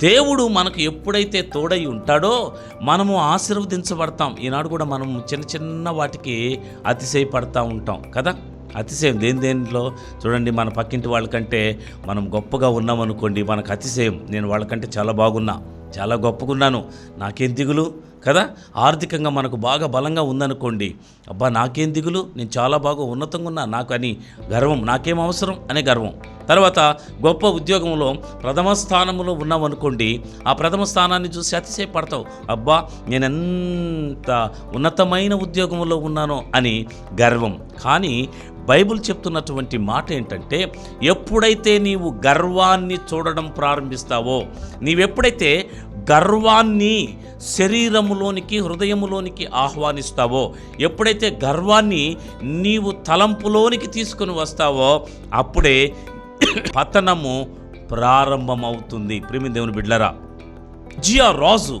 దేవుడు మనకు ఎప్పుడైతే తోడై ఉంటాడో మనము ఆశీర్వదించబడతాం. ఈనాడు కూడా మనం చిన్న చిన్న వాటికి అతిశయపడతా ఉంటాం కదా? అతిశయం దేని దేంట్లో చూడండి మన పక్కింటి వాళ్ళకంటే మనం గొప్పగా ఉన్నామనుకోండి మనకు అతిశయం. నేను వాళ్ళకంటే చాలా బాగున్నా చాలా గొప్పగా ఉన్నాను నాకేం దిగులు కదా? ఆర్థికంగా మనకు బాగా బలంగా ఉందనుకోండి అబ్బా నాకేం దిగులు? నేను చాలా బాగా ఉన్నతంగా ఉన్నా నాకు అని గర్వం నాకేం అవసరం అనే గర్వం. తర్వాత గొప్ప ఉద్యోగంలో ప్రథమ స్థానంలో ఉన్నామనుకోండి ఆ ప్రథమ స్థానాన్ని చూసి అతిశయపడతావు అబ్బా నేను ఎంత ఉన్నతమైన ఉద్యోగంలో ఉన్నానో అని గర్వం. కానీ బైబిల్ చెప్తున్నటువంటి మాట ఏంటంటే ఎప్పుడైతే నీవు గర్వాన్ని చూడడం ప్రారంభిస్తావో నీవెప్పుడైతే గర్వాన్ని శరీరములోనికి హృదయములోనికి ఆహ్వానిస్తావో ఎప్పుడైతే గర్వాన్ని నీవు తలంపులోనికి తీసుకుని వస్తావో అప్పుడే పతనము ప్రారంభమవుతుంది. ప్రేమి దేవుని బిడ్లరా జియా రాజు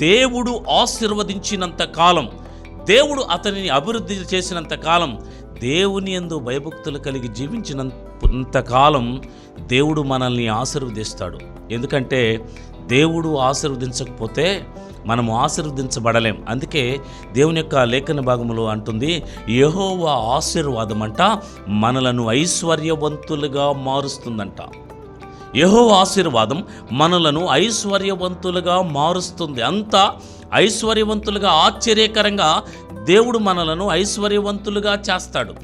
దేవుడు ఆశీర్వదించినంత కాలం దేవుడు అతనిని అభివృద్ధి చేసినంత కాలం దేవుని ఎందు భయభక్తులు కలిగి జీవించినంత కాలం దేవుడు మనల్ని ఆశీర్వదిస్తాడు. ఎందుకంటే దేవుడు ఆశీర్వదించకపోతే మనము ఆశీర్వదించబడలేం. అందుకే దేవుని యొక్క లేఖన భాగములో అంటుంది యహోవా ఆశీర్వాదం అంట మనలను ఐశ్వర్యవంతులుగా మారుస్తుందంట. యహో ఆశీర్వాదం మనలను ఐశ్వర్యవంతులుగా మారుస్తుంది. అంతా ఐశ్వర్యవంతులుగా ఆశ్చర్యకరంగా దేవుడు మనలను ఐశ్వర్యవంతులుగా చేస్తాడు.